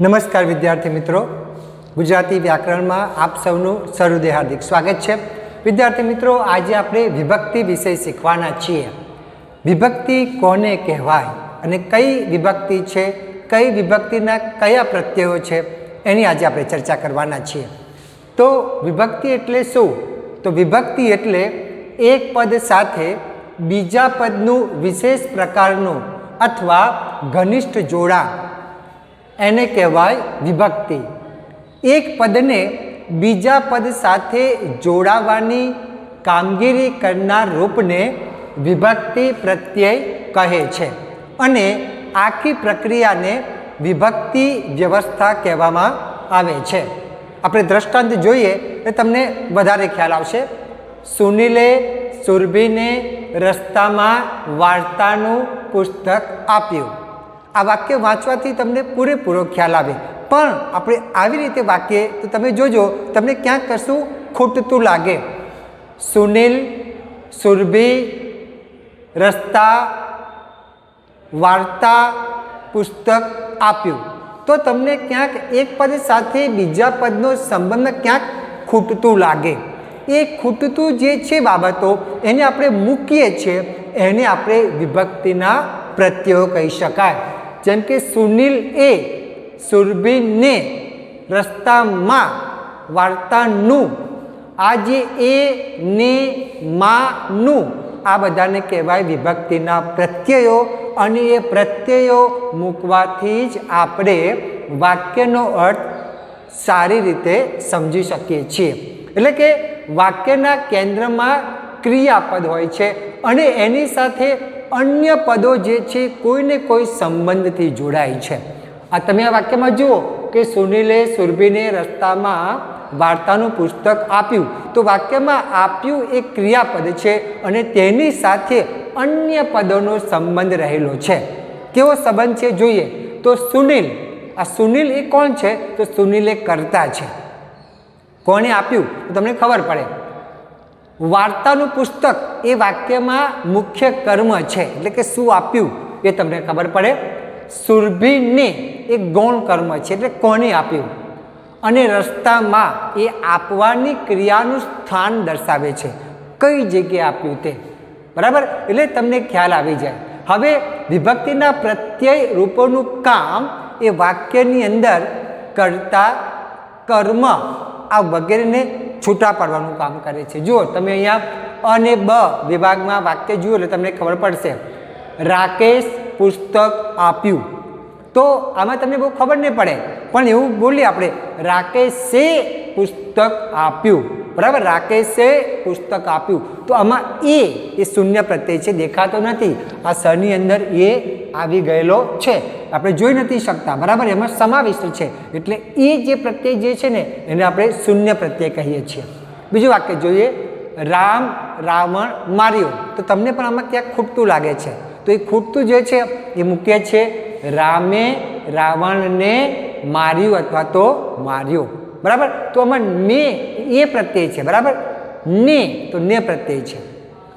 નમસ્કાર વિદ્યાર્થી મિત્રો. ગુજરાતી વ્યાકરણમાં આપ સૌનું સહૃદય હાર્દિક સ્વાગત છે. વિદ્યાર્થી મિત્રો, આજે આપણે વિભક્તિ વિષય શીખવાના છીએ. વિભક્તિ કોને કહેવાય અને કઈ વિભક્તિ છે, કઈ વિભક્તિના કયા પ્રત્યયો છે, એની આજે આપણે ચર્ચા કરવાના છીએ. તો વિભક્તિ એટલે શું? તો વિભક્તિ એટલે એક પદ સાથે બીજા પદનું વિશેષ પ્રકારનું અથવા ઘનિષ્ઠ જોડાણ. એને કહેવાય વિભક્તિ. એક પદને બીજા પદ સાથે જોડાવાની કામગીરી કરનાર રૂપને વિભક્તિ પ્રત્યય કહે છે અને આખી પ્રક્રિયાને વિભક્તિ વ્યવસ્થા કહેવામાં આવે છે. આપણે દ્રષ્ટાંત જોઈએ તો તમને વધારે ખ્યાલ આવશે. સુનિલે સુરભીને રસ્તામાં વાર્તાનું પુસ્તક આપ્યું. આ વાક્ય વાંચવાથી તમને પૂરેપૂરો ખ્યાલ આવે. પણ આપણે આવી રીતે વાક્ય તો તમે જોજો, તમને ક્યાંક કશું ખૂટતું લાગે. સુનિલ, સુરભી, રસ્તા, વાર્તા, પુસ્તક આપ્યું. તો તમને ક્યાંક એક પદ સાથે બીજા પદનો સંબંધ ક્યાંક ખૂટતું લાગે. એ ખૂટતું જે છે બાબતો, એને આપણે મૂકીએ છીએ, એને આપણે વિભક્તિના પ્રત્યયો કહી શકાય. જેમ કે સુનિલ એ સુરભીને રસ્તામાં વાર્તાનું આ જે એ ને માનું, આ બધાને કહેવાય વિભક્તિના પ્રત્યયો અને એ પ્રત્યયો મૂકવાથી જ આપણે વાક્યનો અર્થ સારી રીતે સમજી શકીએ છીએ. એટલે કે વાક્યના કેન્દ્રમાં ક્રિયાપદ હોય છે અને એની સાથે અન્ય પદો જે છે કોઈને કોઈ સંબંધથી જોડાય છે. આ તમે આ વાક્યમાં જુઓ કે સુનિલે સુરભીને રસ્તામાં વાર્તાનું પુસ્તક આપ્યું. તો વાક્યમાં આપ્યું એ ક્રિયાપદ છે અને તેની સાથે અન્ય પદોનો સંબંધ રહેલો છે. કેવો સંબંધ છે જોઈએ. તો સુનિલ, આ સુનિલ એ કોણ છે? તો સુનિલ એ કરતા છે. કોણે આપ્યું? તમને ખબર પડે. વાર્તાનું પુસ્તક એ વાક્યમાં મુખ્ય કર્મ છે. એટલે કે શું આપ્યું એ તમને ખબર પડે. સુરભીને એ ગૌણ કર્મ છે, એટલે કોને આપ્યું? અને રસ્તામાં એ આપવાની ક્રિયાનું સ્થાન દર્શાવે છે. કઈ જગ્યાએ આપ્યું તે? બરાબર? એટલે તમને ખ્યાલ આવી જાય. હવે વિભક્તિના પ્રત્યય રૂપોનું કામ એ વાક્યની અંદર કરતા, કર્મ આ વગેરેને છૂટા પાડવાનું કામ કરે છે. જુઓ, તમે અહીંયા અને બ વિભાગમાં વાક્ય જુઓ એટલે તમને ખબર પડશે. રાકેશ પુસ્તક આપ્યું. તો આમાં તમને બહુ ખબર નહીં પડે, પણ એવું બોલીએ આપણે, રાકેશે પુસ્તક આપ્યું. બરાબર? રાકેશે પુસ્તક આપ્યું. તો આમાં એ એ શૂન્ય પ્રત્યય છે, દેખાતો નથી. આ સની અંદર એ આવી ગયેલો છે. આપણે જોઈ નથી શકતા. બરાબર? એમાં સમાવિષ્ટ છે. એટલે એ જે પ્રત્યય જે છે ને, એને આપણે શૂન્ય પ્રત્યય કહીએ છીએ. બીજું વાક્ય જોઈએ. રામ રાવણ માર્યો. તો તમને પણ આમાં ક્યાંક ખૂટતું લાગે છે. તો એ ખૂટતું જે છે, એ મૂકે છે, રામે રાવણને માર્યું અથવા તો માર્યો. બરાબર? તો આમાં ને એ પ્રત્યય છે. બરાબર? ને તો ને પ્રત્યય છે.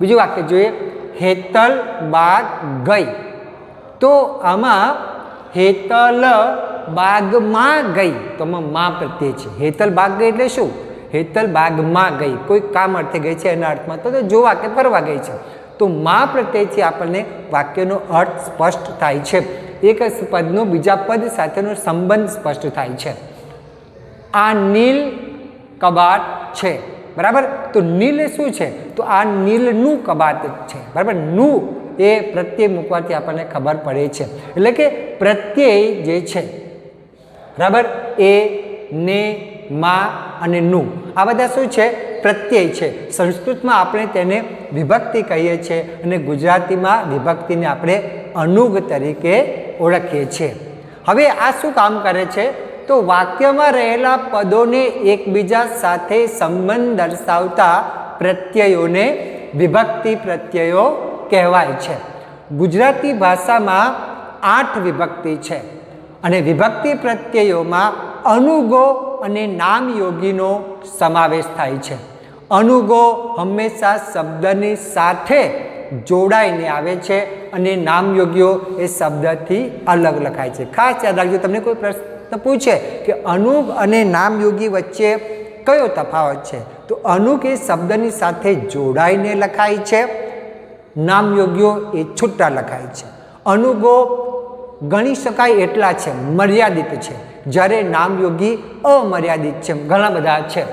બીજું વાક્ય જોઈએ. હેતલ બાગ ગઈ. તો આમાં હેતલ બાગમાં ગઈ. તો આમાં માં પ્રત્યે છે. હેતલ બાગ ગઈ એટલે શું? હેતલ બાગમાં ગઈ. કોઈ કામ અર્થે ગઈ છે એના અર્થમાં તો જોવા કે ફરવા ગઈ છે. તો મા પ્રત્યયથી આપણને વાક્યનો અર્થ સ્પષ્ટ થાય છે. એક પદનો બીજા પદ સાથેનો સંબંધ સ્પષ્ટ થાય છે. આ નીલ કબાટ છે. બરાબર? તો નીલ શું છે? તો આ નીલનું કબાટ છે. બરાબર? નું એ પ્રત્યય મૂકવાથી આપણને ખબર પડે છે. એટલે કે પ્રત્યય જે છે, બરાબર? એ, ને, મા અને નું. આ બધા શું છે? પ્રત્યય છે. સંસ્કૃતમાં આપણે તેને વિભક્તિ કહીએ છીએ અને ગુજરાતીમાં વિભક્તિને આપણે અનુગ તરીકે ઓળખીએ છીએ. હવે આ શું કામ કરે છે? તો વાક્યમાં રહેલા પદોને એકબીજા સાથે સંબંધ દર્શાવતા પ્રત્યયોને વિભક્તિ પ્રત્યયો કહેવાય છે. ગુજરાતી ભાષામાં આઠ વિભક્તિ છે અને વિભક્તિ પ્રત્યયોમાં અનુગો અને નામયોગીનો સમાવેશ થાય છે. અનુગો હંમેશા શબ્દની સાથે જોડાઈને આવે છે અને નામયોગીઓ એ શબ્દથી અલગ લખાય છે. ખાસ યાદ રાખજો, તમને કોઈ પ્રશ્ન પૂછે કે અનુગ અને નામયોગી વચ્ચે કયો તફાવત છે, તો અનુગ એ શબ્દની સાથે જોડાઈને લખાય છે નામયોગ્યો એ છૂટા લખાય છે. અનુગો ગણી શકાય એટલા છે, મર્યાદિત છે. જ્યારે નામ યોગી અમર્યાદિત છે, ઘણા બધા છે.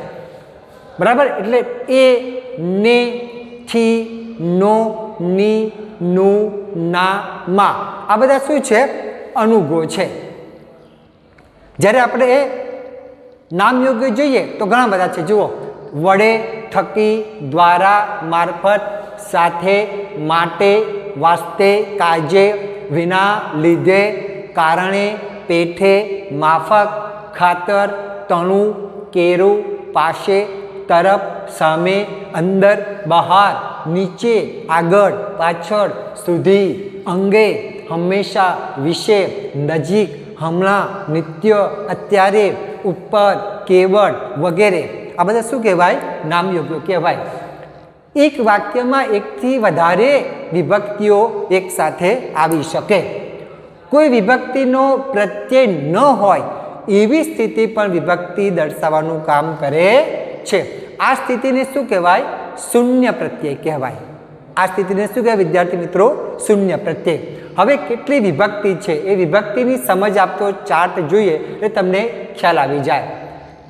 બરાબર? એટલે એ, ને, થી, નો, ની, નું, ના, માં. આ બધા શું છે? અનુગો છે. જ્યારે આપણે એ નામયોગ્ય જોઈએ તો ઘણા બધા છે. જુઓ. વડે, થકી, દ્વારા, મારફત સાથે માટે, વાસ્તે, કાજે, વિના, લીધે, કારણે, પેઠે, માફક, ખાતર, તણું, કેરું પાસે તરફ, સામે, અંદર, બહાર, નીચે, આગળ, પાછળ, સુધી, અંગે, હંમેશા, વિશે, નજીક, હમણાં, નિત્ય, અત્યારે, ઉપર, કેવળ, વગેરે. આ બધા શું કહેવાય? નામયોગ્ય કહેવાય. એક વાક્યમાં એકથી વધારે વિભક્તિઓ એકસાથે આવી શકે. કોઈ વિભક્તિનો પ્રત્યય ન હોય, એવી સ્થિતિ પણ વિભક્તિ દર્શાવવાનું કામ કરે છે. આ સ્થિતિને શું કહેવાય? શૂન્ય પ્રત્યય કહેવાય. આ સ્થિતિને શું કહેવાય વિદ્યાર્થી મિત્રો? શૂન્ય પ્રત્યય. હવે કેટલી વિભક્તિ છે? એ વિભક્તિની સમજ આપતો ચાર્ટ જોઈએ એટલે તમને ખ્યાલ આવી જાય.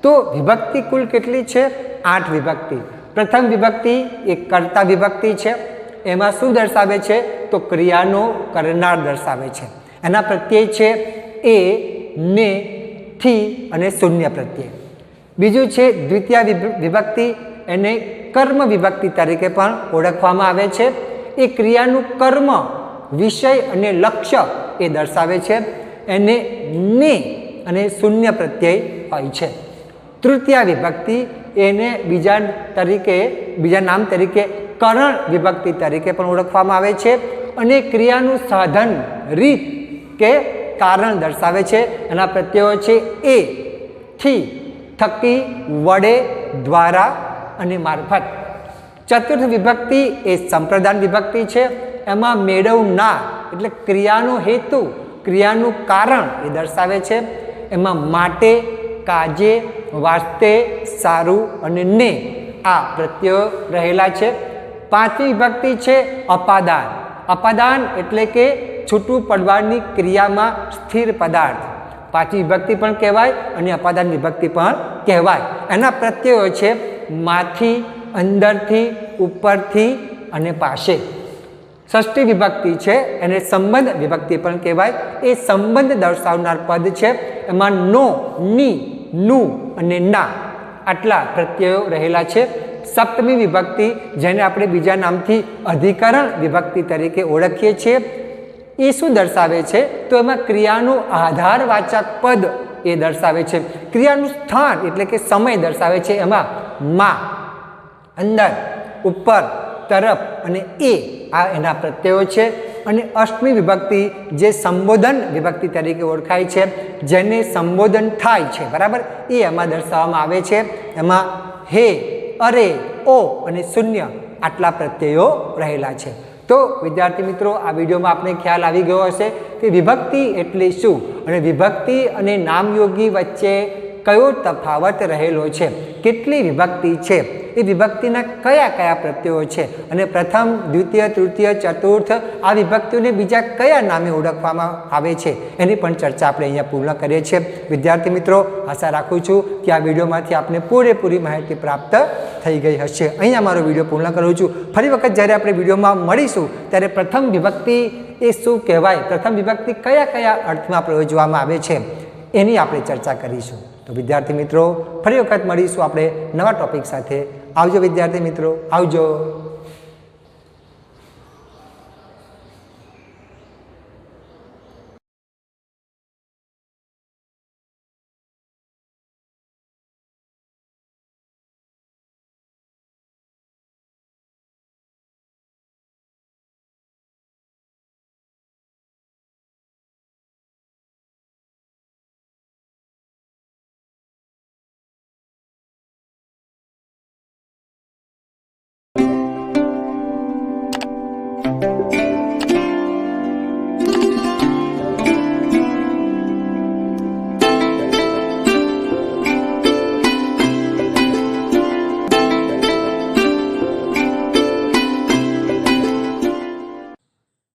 તો વિભક્તિ કુલ કેટલી છે? આઠ વિભક્તિ. પ્રથમ વિભક્તિ એ કર્તા વિભક્તિ છે. એમાં શું દર્શાવે છે? તો ક્રિયાનો કરનાર દર્શાવે છે. એના પ્રત્યય છે એ, ને, થી અને શૂન્ય પ્રત્યય. બીજું છે દ્વિતીય વિભક્તિ, એને કર્મ વિભક્તિ તરીકે પણ ઓળખવામાં આવે છે. એ ક્રિયાનું કર્મ, વિષય અને લક્ષ્ય એ દર્શાવે છે. એને ને અને શૂન્ય પ્રત્યય હોય છે. તૃતીય વિભક્તિ એને બીજા તરીકે, બીજા નામ તરીકે કરણ વિભક્તિ તરીકે પણ ઓળખવામાં આવે છે અને ક્રિયાનું સાધન રીત કે કારણ દર્શાવે છે. એના પ્રત્યયો છે એ, થી થકી વડે દ્વારા અને મારફત. ચતુર્થ વિભક્તિ એ સંપ્રદાન વિભક્તિ છે. એમાં મેળવના એટલે ક્રિયાનો હેતુ, ક્રિયાનું કારણ એ દર્શાવે છે. એમાં માટે, કાજે વાસ્તે સારું અને ને આ પ્રત્યયો રહેલા છે. પાંચમી વિભક્તિ છે અપાદાન. અપાદાન એટલે કે છૂટું પડવાની ક્રિયામાં સ્થિર પદાર્થ. પાંચમી વિભક્તિ પણ કહેવાય અને અપાદાન વિભક્તિ પણ કહેવાય. એના પ્રત્યયો છે માથી, અંદરથી, ઉપરથી અને પાસે. ષષ્ઠી વિભક્તિ છે એને સંબંધ વિભક્તિ પણ કહેવાય. એ સંબંધ દર્શાવનાર પદ છે. એમાં નો, ની, નું અને ના આટલા પ્રત્યયો રહેલા છે. સપ્તમી વિભક્તિ, જેને આપણે બીજા નામથી અધિકરણ વિભક્તિ તરીકે ઓળખીએ છીએ એ શું દર્શાવે છે, તો એમાં ક્રિયાનું આધારવાચક પદ એ દર્શાવે છે. ક્રિયાનું સ્થાન એટલે કે સમય દર્શાવે છે એમાં માં, અંદર, ઉપર, તરફ અને એ આ એના પ્રત્યયો છે. અને અષ્ટમી વિભક્તિ જે સંબોધન વિભક્તિ તરીકે ઓળખાય છે, જેને સંબોધન થાય છે, બરાબર? એ એમાં દર્શાવવામાં આવે છે. એમાં હે, અરે, ઓ અને શૂન્ય આટલા પ્રત્યયો રહેલા છે. તો વિદ્યાર્થી મિત્રો, આ વિડીયોમાં આપણે ખ્યાલ આવી ગયો હશે કે વિભક્તિ એટલે શું? અને વિભક્તિ અને નામયોગી વચ્ચે કયો તફાવત રહેલો છે? કેટલી વિભક્તિ છે? એ વિભક્તિના કયા કયા પ્રત્યયો છે? અને પ્રથમ, દ્વિતીય, તૃતીય, ચતુર્થ આ વિભક્તિઓને બીજા કયા નામે ઓળખવામાં આવે છે? એની પણ ચર્ચા આપણે અહીંયા પૂર્ણ કરીએ છીએ. વિદ્યાર્થી મિત્રો, આશા રાખું છું કે આ વિડીયોમાંથી આપને પૂરેપૂરી માહિતી પ્રાપ્ત થઈ ગઈ હશે. અહીંયા મારો વીડિયો પૂર્ણ કરું છું. ફરી વખત જ્યારે આપણે વિડીયોમાં મળીશું, ત્યારે પ્રથમ વિભક્તિ એ શું કહેવાય? પ્રથમ વિભક્તિ કયા કયા અર્થમાં પ્રયોજવામાં આવે છે? એની આપણે ચર્ચા કરીશું. તો વિદ્યાર્થી મિત્રો ફરી વખત મળીશું આપણે નવા ટોપિક સાથે. આવજો વિદ્યાર્થી મિત્રો આવજો.